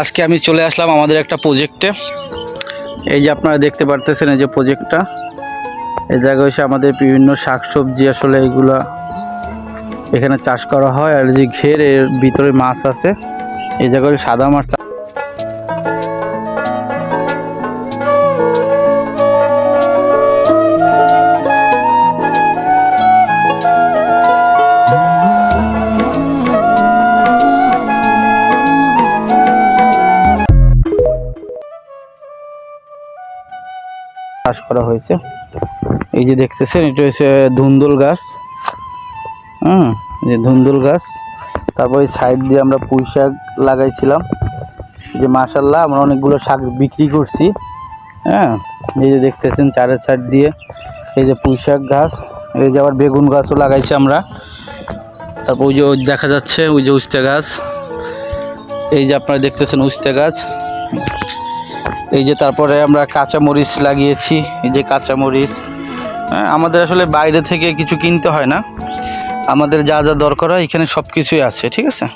আজকে আমি চলে আসলাম আমাদের একটা প্রজেক্টে এই যে আপনারা দেখতে পারতেছেন এই যে প্রজেক্টটা এই জায়গায় এসে আমাদের বিভিন্ন শাকসবজি আসলে এইগুলা এখানে চাষ করা হয়। আর যে ঘের এর ভিতরে মাছ আছে। এই জায়গায় সাদা মাছ চাষ করা হয়েছে। এই যে দেখতেছেন, এটা হচ্ছে ধুন্দুল গাছ। হুম যে ধুন্দুল গাছ। তারপরে সাইড দিয়ে আমরা পুঁই শাক লাগাইছিলাম। যে মাশাল্লাহ, আমরা অনেকগুলো শাক বিক্রি করছি। হ্যাঁ এই যে দেখতেছেন, চারের সাইড দিয়ে এই যে পুঁই শাক গাছ। এই যে আবার বেগুন গাছও লাগাইছি আমরা। তারপর ওই যে দেখা যাচ্ছে, ওই যে উস্তে গাছ। এই যে আপনারা দেখতেছেন উস্তে গাছ। এই যে তারপরে আমরা কাঁচা মরিচ লাগিয়েছি, এই যে কাঁচা মরিচ হ্যাঁ আমাদের আসলে বাইরে থেকে কিছু কিনতে হয় না। আমাদের যা যা দরকার হয় এখানে সব কিছুই আছে, ঠিক আছে?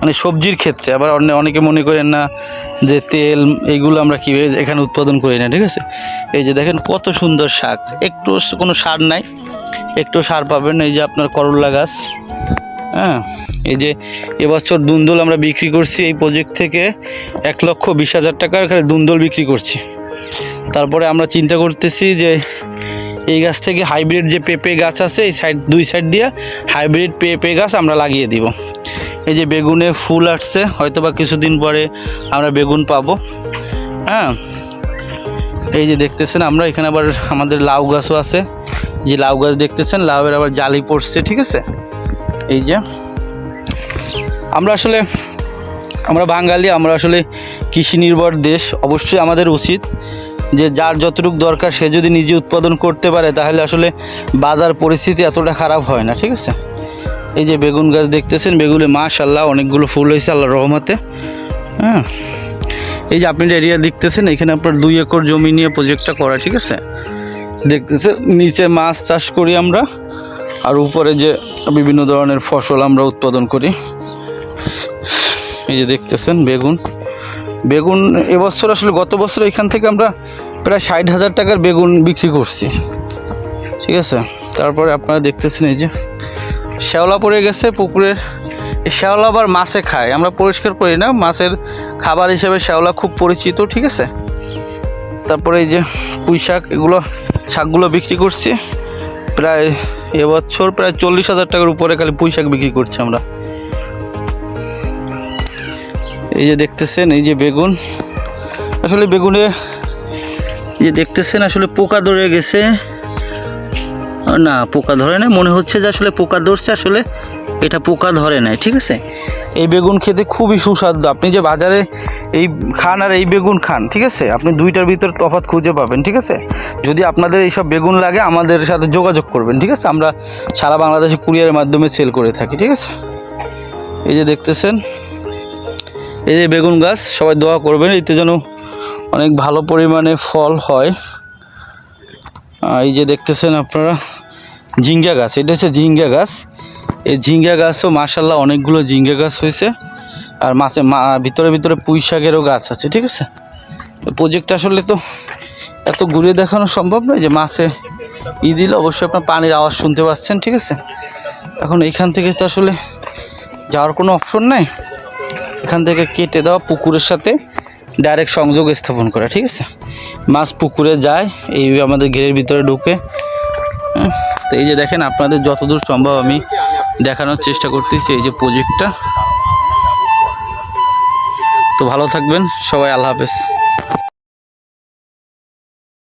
মানে সবজির ক্ষেত্রে, আবার অন্য অনেকে মনে করেন না যে তেল এইগুলো আমরা কি এখানে উৎপাদন করি না, ঠিক আছে? এই যে দেখেন কত সুন্দর শাক। একটু কোনো সার নাই, একটু সার পাবেন, এই যে আপনার করলা গাছ। হ্যাঁ এই যে এবছর দুন্দল আমরা বিক্রি করছি এই প্রজেক্ট থেকে এক লক্ষ বিশ হাজার টাকার খালি দুন্দল বিক্রি করছি। তারপরে আমরা চিন্তা করতেছি যে এই গাছ থেকে হাইব্রিড যে পেঁপে গাছ আছে, এই সাইড দুই সাইড দিয়ে হাইব্রিড পেঁপে গাছ আমরা লাগিয়ে দিব। এই যে বেগুনে ফুল আসছে হয়তো বা কিছুদিন পরে আমরা বেগুন পাবো। হ্যাঁ এই যে দেখতেছেন আমরা এখানে আবার আমাদের লাউ গাছও আছে। যে লাউ গাছ দেখতেছেন, লাউয়ের আবার জালি পড়ছে, ঠিক আছে? এই যে আমরা আসলে, আমরা বাঙালি, আমরা আসলে কৃষি নির্ভর দেশ, অবশ্যই আমাদের উচিত যে যার যতটুকু দরকার সে যদি নিজে উৎপাদন করতে পারে, তাহলে আসলে বাজার পরিস্থিতি এতটা খারাপ হয় না, ঠিক আছে? এই যে বেগুন গাছ দেখতেছেন, বেগুনে মাশাল্লাহ অনেকগুলো ফুল হয়েছে আল্লাহ রহমতে। হ্যাঁ? এই যে আপনি এরিয়া দেখতেছেন, এখানে আপনার দুই একর জমি নিয়ে প্রজেক্টটা করা, ঠিক আছে? দেখতেছেন নিচে মাছ চাষ করি আমরা। আর উপরে যে বিভিন্ন ধরনের ফসল আমরা উৎপাদন করি, এই যে দেখতেছেন বেগুন। বেগুন এবছর আসলে গত বছর এখান থেকে আমরা প্রায় ষাট হাজার টাকার বেগুন বিক্রি করছি। ঠিক আছে? তারপরে আপনারা দেখতেছেন এই যে শ্যাওলা পড়ে গেছে পুকুরের। শ্যাওলা আবার মাছে খায়। আমরা পরিষ্কার করি না, মাছের খাবার হিসেবে শ্যাওলা খুব পরিচিত, ঠিক আছে? তারপরে এই যে পুঁই শাক এগুলো শাকগুলো বিক্রি করছি। প্রায় এবছর প্রায় চল্লিশ হাজার টাকার উপরে খালি পুঁই শাক বিক্রি করছি আমরা। এই যে দেখতেছেন, এই যে বেগুন। আসলে বেগুনে যে দেখতেছেন, আসলে পোকা ধরে গেছে। না, পোকা ধরে না মনে হচ্ছে যে আসলে পোকা ধরছে, আসলে এটা পোকা ধরে নাই, ঠিক আছে? এই বেগুন খেতে খুবই সুস্বাদু। আপনি যে বাজারে এই খান আর এই বেগুন খান, ঠিক আছে? আপনি দুইটার ভিতর তফাৎ খুঁজে পাবেন, ঠিক আছে? যদি আপনাদের এইসব বেগুন লাগে, আমাদের সাথে যোগাযোগ করবেন, ঠিক আছে? আমরা সারা বাংলাদেশে কুরিয়ারের মাধ্যমে সেল করে থাকি, ঠিক আছে? এই যে দেখতেছেন, এই যে বেগুন গাছ, সবাই দোয়া করবেন, এতে যেন অনেক ভালো পরিমাণে ফল হয়। এই যে দেখতেছেন আপনারা ঝিঙ্গা গাছ, এটা হচ্ছে ঝিঙ্গা গাছ। এই ঝিঙ্গা গাছও মাসাল্লাহ অনেকগুলো ঝিঙ্গা গাছ হয়েছে। আর মাছে ভিতরে ভিতরে পুঁই শাকেরও গাছ আছে, ঠিক আছে? প্রজেক্ট আসলে তো এত ঘুরে দেখানো সম্ভব নয় যে মাছে ই দিলে অবশ্যই আপনার পানির আওয়াজ শুনতে পাচ্ছেন, ঠিক আছে? এখন এইখান থেকে তো আসলে যাওয়ার কোনো অপশন নাই। এখান থেকে কেটে দেওয়া পুকুরের সাথে ডাইরেক্ট সংযোগ স্থাপন করা, ঠিক আছে? মাছ পুকুরে যায় এই আমাদের ঘেরের ভিতরে ঢুকে তো এই যে দেখেন, আপনাদের যতদূর সম্ভব আমি দেখানোর চেষ্টা করতেছি এই যে প্রজেক্টটা তো ভালো থাকবেন, সবাই আল্লাহ হাফেজ।